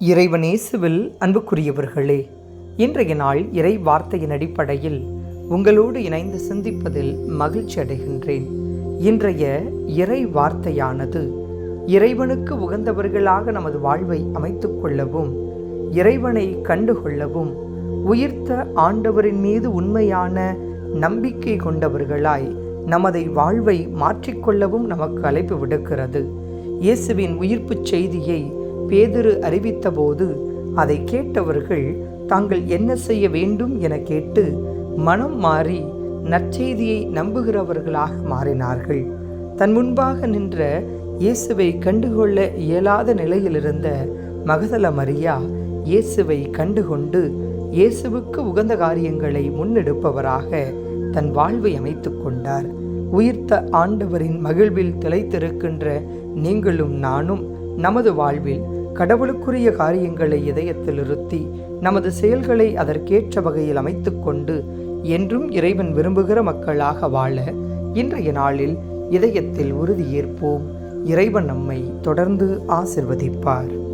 இறைவனேசுவில் அன்புக்குரியவர்களே இன்றைய நாள் இறை வார்த்தையின் அடிப்படையில் உங்களோடு இணைந்து சிந்திப்பதில் மகிழ்ச்சி அடைகின்றேன். இன்றைய இறை வார்த்தையானது இறைவனுக்கு உகந்தவர்களாக நமது வாழ்வை அமைத்து கொள்ளவும் இறைவனை கண்டுகொள்ளவும் உயிர்த்த ஆண்டவரின் மீது உண்மையான நம்பிக்கை கொண்டவர்களாய் நமதை வாழ்வை மாற்றிக்கொள்ளவும் நமக்கு அழைப்பு விடுக்கிறது. இயேசுவின் உயிர்ப்புச் செய்தியை பேதுரு அறிவித்தபோது அதை கேட்டவர்கள் தாங்கள் என்ன செய்ய வேண்டும்? என கேட்டு மனம் மாறி நற்செய்தியை நம்புகிறவர்களாக மாறினார்கள். தன் முன்பாக நின்ற இயேசுவை கண்டுகொள்ள இயலாத நிலையிலிருந்த மகதல மரியா இயேசுவை கண்டுகொண்டு இயேசுவுக்கு உகந்த காரியங்களை முன்னெடுப்பவராக தன் வாழ்வை அமைத்து கொண்டார். உயிர்த்த ஆண்டவரின் மகிழ்வில் திளைத்திருக்கின்ற நீங்களும் நானும் நமது வாழ்வில் கடவுளுக்குரிய காரியங்களை இதயத்தில் இருத்தி நமது செயல்களை அதற்கேற்ற வகையில் அமைத்துக்கொண்டு என்றும் இறைவன் விரும்புகிற மக்களாக வாழ இன்றைய நாளில் இதயத்தில் உறுதியேற்போம் இறைவன் நம்மை தொடர்ந்து ஆசிர்வதிப்பார்.